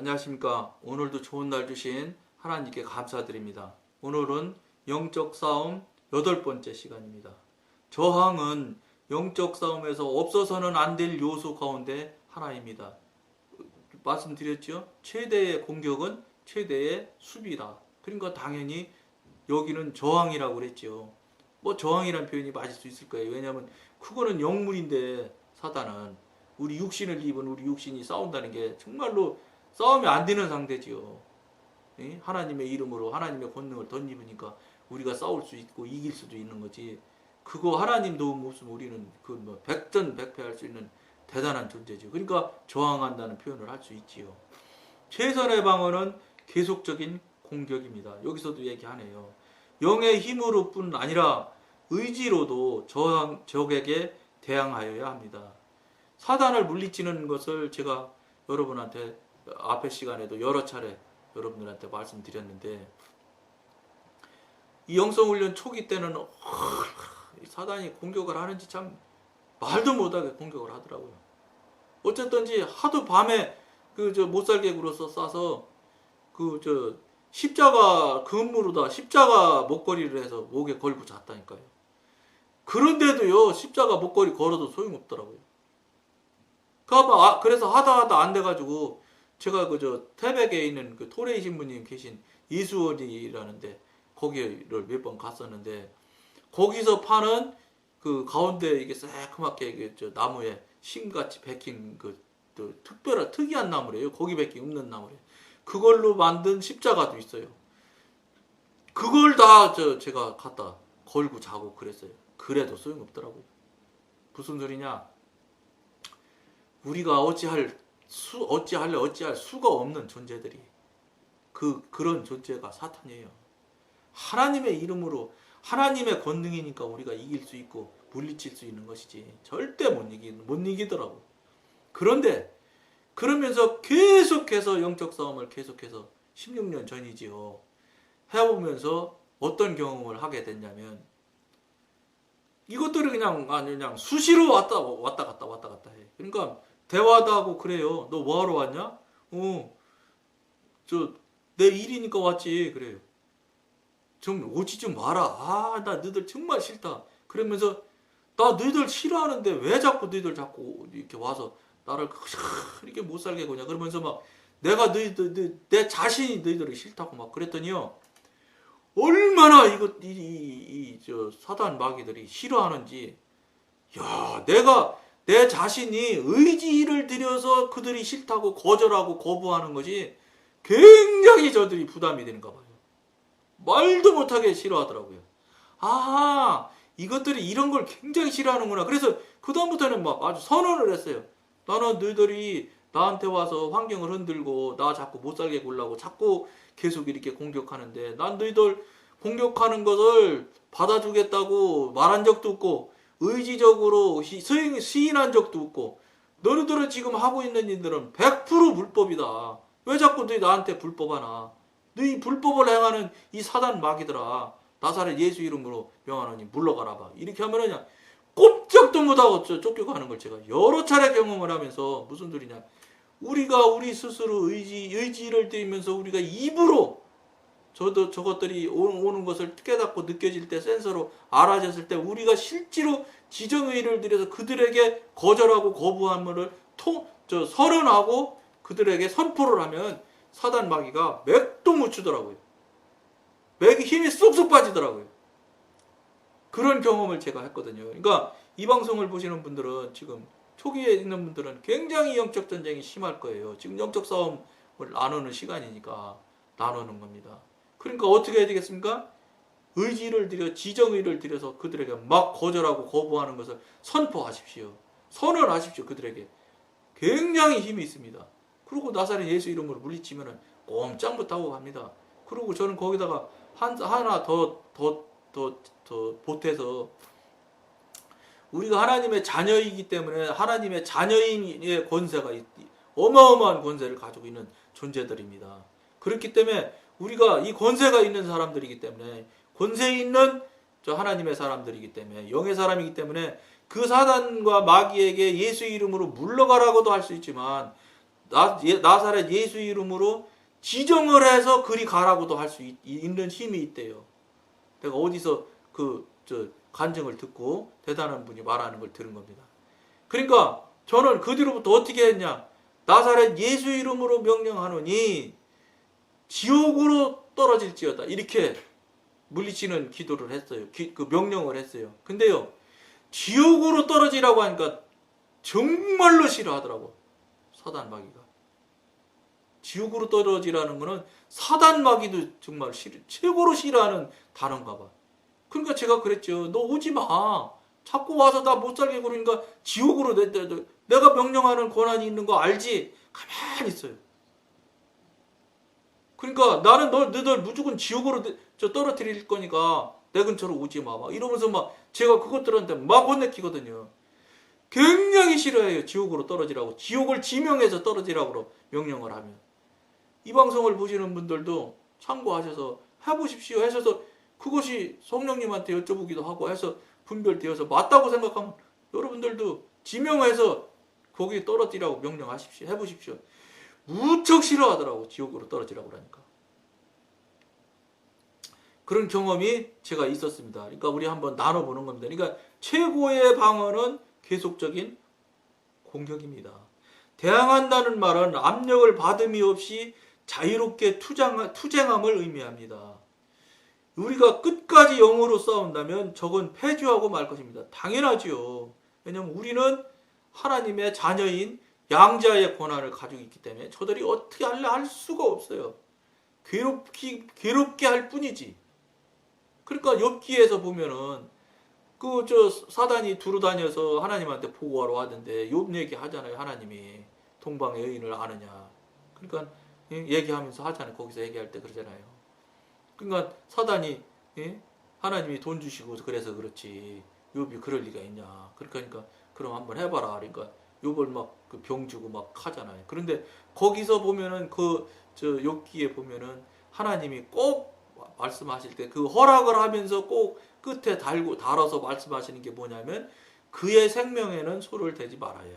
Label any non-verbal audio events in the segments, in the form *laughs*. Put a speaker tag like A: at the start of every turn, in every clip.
A: 안녕하십니까. 오늘도 좋은 날 주신 하나님께 감사드립니다. 오늘은 영적 싸움 여덟 번째 시간입니다. 저항은 영적 싸움에서 없어서는 안 될 요소 가운데 하나입니다. 말씀드렸죠? 최대의 공격은 최대의 수비다. 그러니까 당연히 여기는 저항이라고 그랬죠. 뭐 저항이란 표현이 맞을 수 있을 거예요. 왜냐하면 그거는 영물인데 사단은 우리 육신을 입은 우리 육신이 싸운다는 게 정말로 싸우면 안 되는 상대지요. 예? 하나님의 이름으로 하나님의 권능을 덧입으니까 우리가 싸울 수 있고 이길 수도 있는 거지. 그거 하나님 도움 없으면 우리는 그 뭐 백전백패할 수 있는 대단한 존재죠. 그러니까 저항한다는 표현을 할 수 있지요. 최선의 방어는 계속적인 공격입니다. 여기서도 얘기하네요. 영의 힘으로 뿐 아니라 의지로도 저항, 적에게 대항하여야 합니다. 사단을 물리치는 것을 제가 여러분한테 앞에 시간에도 여러 차례 여러분들한테 말씀드렸는데 이 영성훈련 초기 때는 어, 이 사단이 공격을 하는지 참 말도 못하게 공격을 하더라고요. 어쨌든지 하도 밤에 그 저 못살게 굴어서 싸서 그 저 십자가 근무로다 십자가 목걸이를 해서 목에 걸고 잤다니까요. 그런데도요 십자가 목걸이 걸어도 소용없더라고요. 그러니까 아, 그래서 하다 하다 안 돼가지고 제가 그 저 태백에 있는 그 토레이 신부님 계신 이수원이라는데 거기를 몇 번 갔었는데 거기서 파는 그 가운데 이게 새카맣게 이게 저 나무에 심같이 베낀 그, 또 특별한 특이한 나무래요. 거기 밖에 없는 나무래. 그걸로 만든 십자가도 있어요. 그걸 다 저 제가 갖다 걸고 자고 그랬어요. 그래도 소용없더라고요. 무슨 소리냐? 우리가 어찌할 수 어찌할래 어찌할 수가 없는 존재들이 그 그런 존재가 사탄이에요. 하나님의 이름으로 하나님의 권능이니까 우리가 이길 수 있고 물리칠 수 있는 것이지 절대 못 이기 못 이기더라고. 그런데 그러면서 계속해서 영적 싸움을 계속해서 16년 전이지요. 해보면서 어떤 경험을 하게 됐냐면 이것들이 그냥 아니 그냥 수시로 왔다 왔다 갔다 왔다 갔다 해. 그러니까 대화도 하고 그래요. 너 뭐하러 왔냐? 어, 저 내 일이니까 왔지 그래요. 좀 오지 좀 마라. 아, 나 너희들 정말 싫다. 그러면서 나 너희들 싫어하는데 왜 자꾸 너희들 자꾸 이렇게 와서 나를 *laughs* 이렇게 못 살게 구냐. 그러면서 막 내가 너희들 너- 내 자신이 너희들을 싫다고 막 그랬더니요. 얼마나 이거 이이저 사단 마귀들이 싫어하는지 야, 내가 내 자신이 의지를 들여서 그들이 싫다고 거절하고 거부하는 것이 굉장히 저들이 부담이 되는가 봐요. 말도 못하게 싫어하더라고요. 아, 이것들이 이런 걸 굉장히 싫어하는구나. 그래서 그다음부터는 막 아주 선언을 했어요. 나는 너희들이 나한테 와서 환경을 흔들고 나 자꾸 못 살게 굴라고 자꾸 계속 이렇게 공격하는데 난 너희들 공격하는 것을 받아주겠다고 말한 적도 없고 의지적으로 시- 수행, 시인한 적도 없고 너희들은 지금 하고 있는 일들은 100% 불법이다. 왜 자꾸 너희 나한테 불법 하나? 너희 불법을 행하는 이 사단 마귀들아. 나사렛 예수 이름으로 명하노니 물러가라 봐. 이렇게 하면은 그냥 꼼짝도 못하고 저- 쫓겨가는 걸 제가 여러 차례 경험을 하면서 무슨 소리냐. 우리가 우리 스스로 의지, 의지를 들이면서 우리가 입으로 저도 저것들이 오- 오는 것을 깨닫고 느껴질 때 센서로 알아졌을 때 우리가 실제로 지정의를 들여서 그들에게 거절하고 거부함을 통, 저 선언하고 그들에게 선포를 하면 사단 마귀가 맥도 못 추더라고요. 맥이 힘이 쏙쏙 빠지더라고요. 그런 경험을 제가 했거든요. 그러니까 이 방송을 보시는 분들은 지금 초기에 있는 분들은 굉장히 영적 전쟁이 심할 거예요. 지금 영적 싸움을 나누는 시간이니까 나누는 겁니다. 그러니까 어떻게 해야 되겠습니까? 의지를 들여 지정의를 들여서 그들에게 막 거절하고 거부하는 것을 선포하십시오. 선언하십시오. 그들에게 굉장히 힘이 있습니다. 그리고 나사렛 예수 이름으로 물리치면은 꼼짝 못하고 갑니다. 그리고 저는 거기다가 한, 하나 더, 더, 더, 더 보태서 우리가 하나님의 자녀이기 때문에 하나님의 자녀인의 권세가 있, 어마어마한 권세를 가지고 있는 존재들입니다. 그렇기 때문에 우리가 이 권세가 있는 사람들이기 때문에 권세 있는 저 하나님의 사람들이기 때문에 영의 사람이기 때문에 그 사단과 마귀에게 예수 이름으로 물러가라고도 할 수 있지만 나, 예- 나사렛 예수 이름으로 지정을 해서 그리 가라고도 할 수 있는 힘이 있대요. 내가 어디서 그 저 간증을 듣고 대단한 분이 말하는 걸 들은 겁니다. 그러니까 저는 그 뒤로부터 어떻게 했냐? 나사렛 예수 이름으로 명령하노니 지옥으로 떨어질지어다. 이렇게 물리치는 기도를 했어요. 기- 그 명령을 했어요. 근데요, 지옥으로 떨어지라고 하니까 정말로 싫어하더라고. 사단 마귀가. 지옥으로 떨어지라는 거는 사단 마귀도 정말 싫, 최고로 싫어하는 단어인가 봐. 그러니까 제가 그랬죠. 너 오지 마. 자꾸 와서 나 못 살게 그러니까 지옥으로 내, 내, 내- 내가 명령하는 권한이 있는 거 알지? 가만히 있어요. 그러니까 나는 널, 너들 무조건 지옥으로 내- 저 떨어뜨릴 거니까 내 근처로 오지 마. 막 이러면서 막 제가 그것들한테 막 혼내키거든요. 굉장히 싫어해요. 지옥으로 떨어지라고. 지옥을 지명해서 떨어지라고 명령을 하면. 이 방송을 보시는 분들도 참고하셔서 해보십시오. 하셔서 그것이 성령님한테 여쭤보기도 하고 해서 분별되어서 맞다고 생각하면 여러분들도 지명해서 거기에 떨어지라고 명령하십시오. 해보십시오. 무척 싫어하더라고. 지옥으로 떨어지라고 그러니까. 그런 경험이 제가 있었습니다. 그러니까 우리 한번 나눠보는 겁니다. 그러니까 최고의 방어는 계속적인 공격입니다. 대항한다는 말은 압력을 받음이 없이 자유롭게 투쟁, 투쟁함을 의미합니다. 우리가 끝까지 영으로 싸운다면 적은 패주하고 말 것입니다. 당연하지요. 왜냐하면 우리는 하나님의 자녀인 양자의 권한을 가지고 있기 때문에 저들이 어떻게 할래 할 수가 없어요. 괴롭기, 괴롭게 할 뿐이지. 그러니까 욥기에서 보면은 그 저 사단이 두루 다녀서 하나님한테 보고하러 왔는데 욥 얘기 하잖아요. 하나님이 동방의 여인을 아느냐. 그러니까 예, 얘기하면서 하잖아요. 거기서 얘기할 때 그러잖아요. 그러니까 사단이 예? 하나님이 돈 주시고 그래서 그렇지 욥이 그럴 리가 있냐. 그러니까 그럼 한번 해봐라. 그러니까 욥을 막그병 주고 막 하잖아요. 그런데 거기서 보면은 그저 욥기에 보면은 하나님이 꼭 말씀하실 때 그 허락을 하면서 꼭 끝에 달고 달아서 말씀하시는 게 뭐냐면 그의 생명에는 소를 대지 말아야 해요.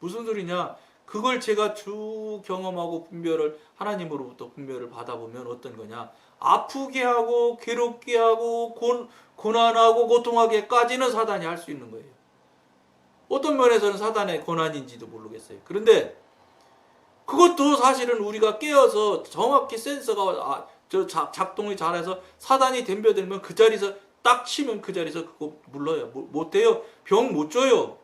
A: 무슨 소리냐? 그걸 제가 쭉 경험하고 분별을 하나님으로부터 분별을 받아보면 어떤 거냐? 아프게 하고 괴롭게 하고 곤, 고난하고 고통하게까지는 사단이 할 수 있는 거예요. 어떤 면에서는 사단의 고난인지도 모르겠어요. 그런데 그것도 사실은 우리가 깨어서 정확히 센서가 아, 저 작, 작동이 잘해서 사단이 덤벼들면 그 자리에서 딱 치면 그 자리에서 그거 물러요. 못, 못해요. 병 못 줘요.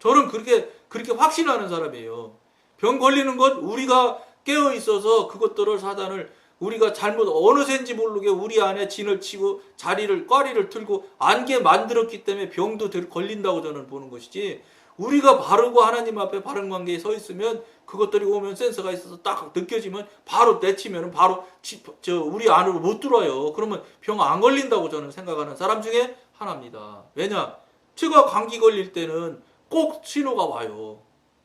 A: 저는 그렇게 그렇게 확신하는 사람이에요. 병 걸리는 것 우리가 깨어 있어서 그것들을 사단을 우리가 잘못 어느샌지 모르게 우리 안에 진을 치고 자리를 꽈리를 틀고 안게 만들었기 때문에 병도 들- 걸린다고 저는 보는 것이지 우리가 바르고 하나님 앞에 바른 관계에 서 있으면 그것들이 오면 센서가 있어서 딱 느껴지면 바로 내치면 바로 지- 저 우리 안으로 못 들어와요. 그러면 병 안 걸린다고 저는 생각하는 사람 중에 하나입니다. 왜냐? 제가 감기 걸릴 때는 꼭 신호가 와요.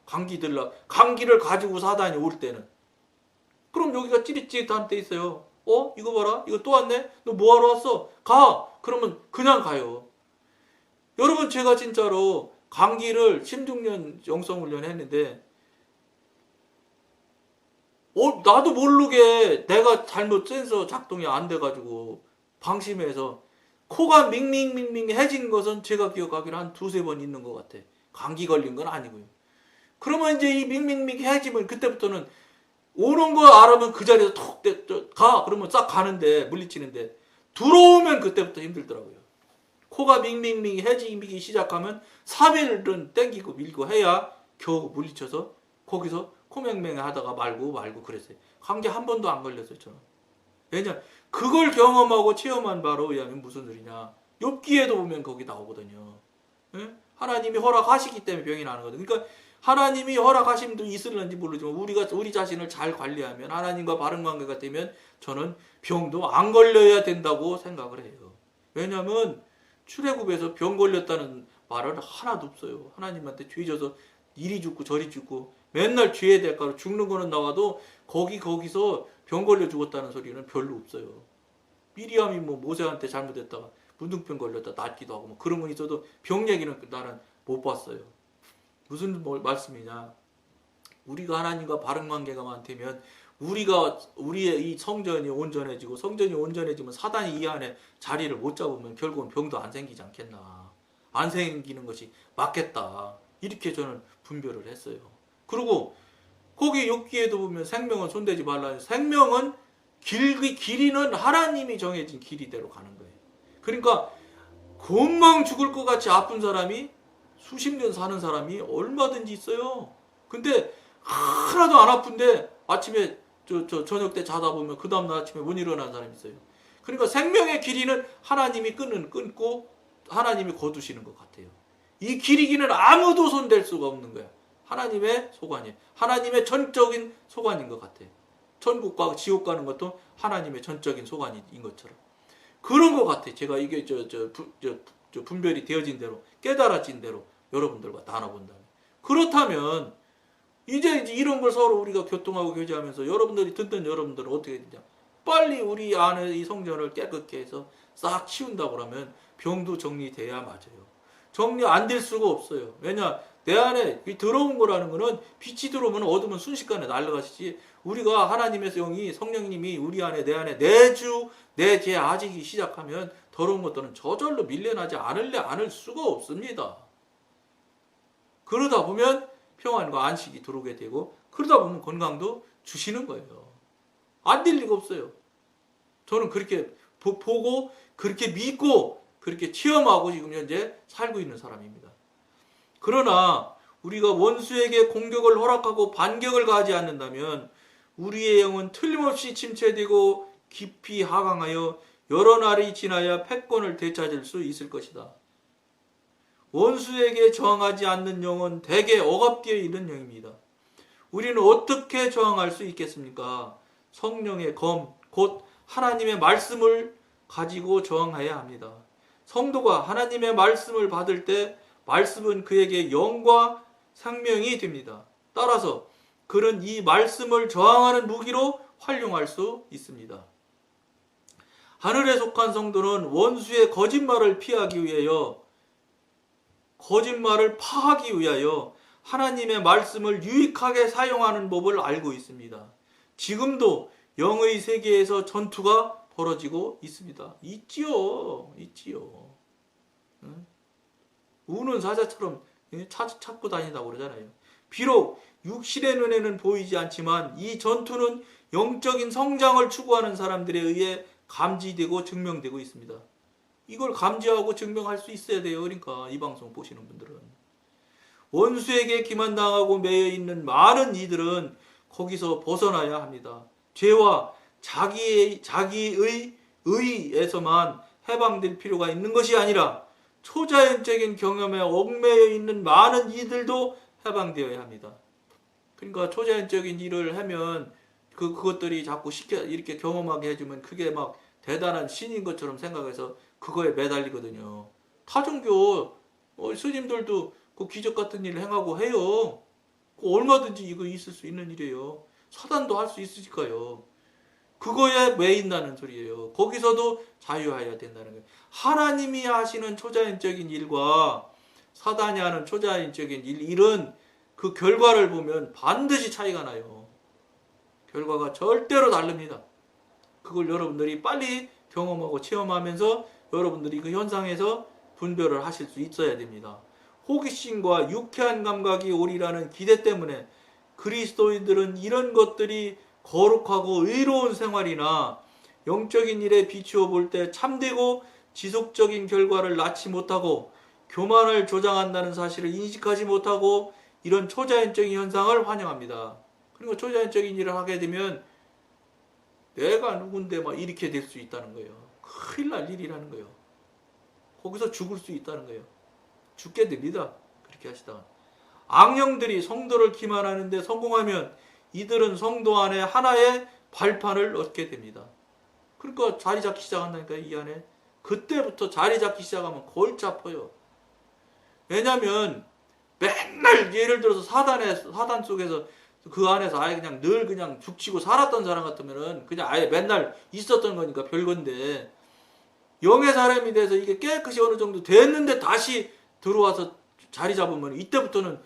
A: 감기 들라 감기를 가지고 사단이 올 때는 그럼 여기가 찌릿찌릿한 때 있어요. 어? 이거 봐라. 이거 또 왔네? 너 뭐하러 왔어? 가! 그러면 그냥 가요. 여러분, 제가 진짜로 감기를 16년 영성훈련 했는데, 어, 나도 모르게 내가 잘못 센서 작동이 안 돼가지고, 방심해서, 코가 밍밍밍밍 해진 것은 제가 기억하기로 한 두세 번 있는 것 같아. 감기 걸린 건 아니고요. 그러면 이제 이 밍밍밍 해지면 그때부터는 오는 거 알아면 그 자리에서 톡 떼- 저- 가 그러면 싹 가는데 물리치는데 들어오면 그때부터 힘들더라고요. 코가 밍밍밍 해지기 시작하면 3일은 땡기고 밀고 해야 겨우 물리쳐서 거기서 코맹맹 하다가 말고 말고 그랬어요. 감기 한 번도 안 걸렸어요 저는. 왜냐 그걸 경험하고 체험한 바로 의하면 무슨 소리냐. 욥기에도 보면 거기 나오거든요. 예? 하나님이 허락하시기 때문에 병이 나는 거든. 그러니까 하나님이 허락하심도 있을는지 모르지만 우리가 우리 자신을 잘 관리하면 하나님과 바른 관계가 되면 저는 병도 안 걸려야 된다고 생각을 해요. 왜냐하면 출애굽에서 병 걸렸다는 말은 하나도 없어요. 하나님한테 죄져서 이리 죽고 저리 죽고 맨날 죄의 대가로 죽는 거는 나와도 거기 거기서 병 걸려 죽었다는 소리는 별로 없어요. 미리암이 뭐 모세한테 잘못했다가 문둥병 걸렸다 낫기도 하고 뭐 그런 건 있어도 병 얘기는 나는 못 봤어요. 무슨 뭐 말씀이냐? 우리가 하나님과 바른 관계가만 되면 우리가 우리의 이 성전이 온전해지고 성전이 온전해지면 사단이 이 안에 자리를 못 잡으면 결국은 병도 안 생기지 않겠나 안 생기는 것이 맞겠다 이렇게 저는 분별을 했어요. 그리고 거기 욥기에도 보면 생명은 손대지 말라. 생명은 길, 길이는 하나님이 정해진 길이대로 가는 거예요. 그러니까 금방 죽을 것 같이 아픈 사람이 수십 년 사는 사람이 얼마든지 있어요. 근데 하나도 안 아픈데 아침에 저, 저 저녁 때 자다 보면 그 다음날 아침에 못 일어나는 사람이 있어요. 그러니까 생명의 길이는 하나님이 끊는 끊고 하나님이 거두시는 것 같아요. 이 길이기는 아무도 손댈 수가 없는 거야. 하나님의 소관이에요. 하나님의 전적인 소관인 것 같아요. 천국과 지옥 가는 것도 하나님의 전적인 소관인 것처럼. 그런 것 같아요. 제가 이게 저, 저, 부- 저, 저 분별이 되어진 대로, 깨달아진 대로 여러분들과 나눠본다면. 그렇다면, 이제 이런 걸 서로 우리가 교통하고 교제하면서 여러분들이 듣던 여러분들은 어떻게 되냐. 빨리 우리 안에 이 성전을 깨끗게 해서 싹 치운다고 그러면 병도 정리돼야 맞아요. 정리 안 될 수가 없어요. 왜냐, 내 안에 이 들어온 거라는 거는 빛이 들어오면 어둠은 순식간에 날아가시지. 우리가 하나님의 영이 성령님이 우리 안에 내 안에 내주 내죄 아직이 시작하면 더러운 것들은 저절로 밀려나지 않을래 않을 수가 없습니다. 그러다 보면 평안과 안식이 들어오게 되고 그러다 보면 건강도 주시는 거예요. 안 될 리가 없어요. 저는 그렇게 보- 보고 그렇게 믿고 그렇게 체험하고 지금 현재 살고 있는 사람입니다. 그러나 우리가 원수에게 공격을 허락하고 반격을 가하지 않는다면 우리의 영은 틀림없이 침체되고 깊이 하강하여 여러 날이 지나야 패권을 되찾을 수 있을 것이다. 원수에게 저항하지 않는 영은 대개 억압되어 있는 영입니다. 우리는 어떻게 저항할 수 있겠습니까? 성령의 검, 곧 하나님의 말씀을 가지고 저항해야 합니다. 성도가 하나님의 말씀을 받을 때 말씀은 그에게 영과 생명이 됩니다. 따라서 그는 이 말씀을 저항하는 무기로 활용할 수 있습니다. 하늘에 속한 성도는 원수의 거짓말을 피하기 위하여 거짓말을 파하기 위하여 하나님의 말씀을 유익하게 사용하는 법을 알고 있습니다. 지금도 영의 세계에서 전투가 벌어지고 있습니다. 있지요. 있지요. 응? 우는 사자처럼 찾, 찾고 다닌다고 그러잖아요. 비록 육신의 눈에는 보이지 않지만 이 전투는 영적인 성장을 추구하는 사람들에 의해 감지되고 증명되고 있습니다. 이걸 감지하고 증명할 수 있어야 돼요. 그러니까 이 방송 보시는 분들은 원수에게 기만당하고 매여 있는 많은 이들은 거기서 벗어나야 합니다. 죄와 자기의 자기의 의에서만 해방될 필요가 있는 것이 아니라 초자연적인 경험에 얽매여 있는 많은 이들도 해방되어야 합니다. 그러니까 초자연적인 일을 하면 그 그것들이 자꾸 시켜 이렇게 경험하게 해주면 그게 막 대단한 신인 것처럼 생각해서 그거에 매달리거든요. 타종교 어, 스님들도 그 기적 같은 일을 행하고 해요. 그 얼마든지 이거 있을 수 있는 일이에요. 사단도 할 수 있으니까요. 그거에 매인다는 소리예요. 거기서도 자유해야 된다는 거예요. 하나님이 하시는 초자연적인 일과 사단이 하는 초자연적인 일, 일은 그 결과를 보면 반드시 차이가 나요. 결과가 절대로 다릅니다. 그걸 여러분들이 빨리 경험하고 체험하면서 여러분들이 그 현상에서 분별을 하실 수 있어야 됩니다. 호기심과 유쾌한 감각이 오리라는 기대 때문에 그리스도인들은 이런 것들이 거룩하고 의로운 생활이나 영적인 일에 비추어 볼 때 참되고 지속적인 결과를 낳지 못하고 교만을 조장한다는 사실을 인식하지 못하고 이런 초자연적인 현상을 환영합니다. 그리고 초자연적인 일을 하게 되면 내가 누군데 막 이렇게 될 수 있다는 거예요. 큰일 날 일이라는 거예요. 거기서 죽을 수 있다는 거예요. 죽게 됩니다. 그렇게 하시다가. 악령들이 성도를 기만하는데 성공하면 이들은 성도 안에 하나의 발판을 얻게 됩니다. 그러니까 자리 잡기 시작한다니까 이 안에. 그때부터 자리 잡기 시작하면 골치 아파요. 왜냐면 맨날 예를 들어서 사단의 사단 속에서 그 안에서 아예 그냥 늘 그냥 죽치고 살았던 사람 같으면은 그냥 아예 맨날 있었던 거니까 별건데 영의 사람이 돼서 이게 깨끗이 어느 정도 됐는데 다시 들어와서 자리 잡으면 이때부터는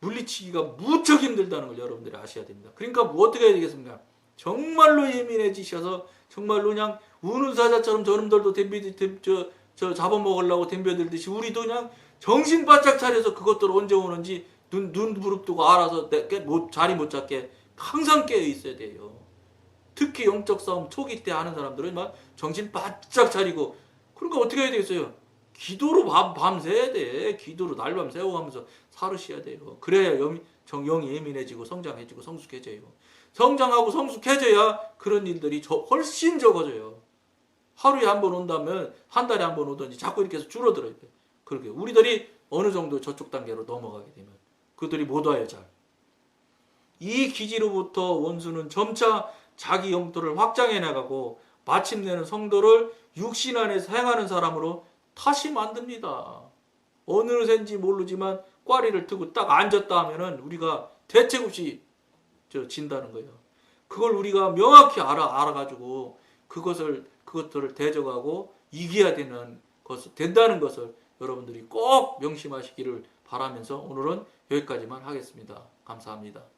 A: 물리치기가 무척 힘들다는 걸 여러분들이 아셔야 됩니다. 그러니까 뭐 어떻게 해야 되겠습니까? 정말로 예민해지셔서 정말로 그냥 우는 사자처럼 저놈들도 덤비 덤- 저, 저 잡아먹으려고 덤벼들듯이 우리도 그냥 정신 바짝 차려서 그것들 언제 오는지 눈, 눈 부릅뜨고 알아서 내, 깨- 못, 자리 못 잡게 항상 깨어 있어야 돼요. 특히 영적 싸움 초기 때 하는 사람들은 막 정신 바짝 차리고 그러니까 어떻게 해야 되겠어요? 기도로 밤, 밤 새야 돼. 기도로 날밤 새워가면서 살으셔야 돼요. 그래야 영, 정, 영이 예민해지고 성장해지고 성숙해져요. 성장하고 성숙해져야 그런 일들이 저, 훨씬 적어져요. 하루에 한 번 온다면 한 달에 한 번 오든지 자꾸 이렇게 해서 줄어들어야 돼. 그렇게 우리들이 어느 정도 저쪽 단계로 넘어가게 되면 그들이 못 와요 잘. 이 기지로부터 원수는 점차 자기 영토를 확장해 나가고 마침내는 성도를 육신 안에서 행하는 사람으로 다시 만듭니다. 어느 새인지 모르지만 꽈리를 트고 딱 앉았다 하면은 우리가 대책 없이 저 진다는 거예요. 그걸 우리가 명확히 알아 알아가지고 그것을 그것들을 대적하고 이겨야 되는 것을 된다는 것을 여러분들이 꼭 명심하시기를 바라면서 오늘은 여기까지만 하겠습니다. 감사합니다.